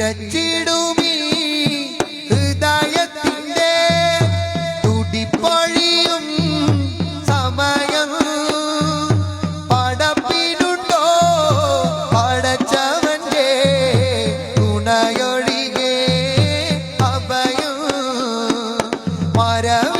പിടച്ചിടുമീ ഹൃദയത്തിന്റെ തുടിപ്പൊഴിയും സമയം. പടപ്പിനുണ്ടോ പടച്ചവന്റെ തുണയൊഴികെ അഭയം. മരവിപ്പിന്റെ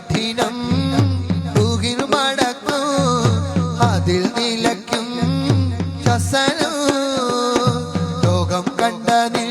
കഠിനം തുകിൽ മടക്കും അതിൽ നിലയ്ക്കും ശ്വസനം ലോകം കണ്ടതിൽ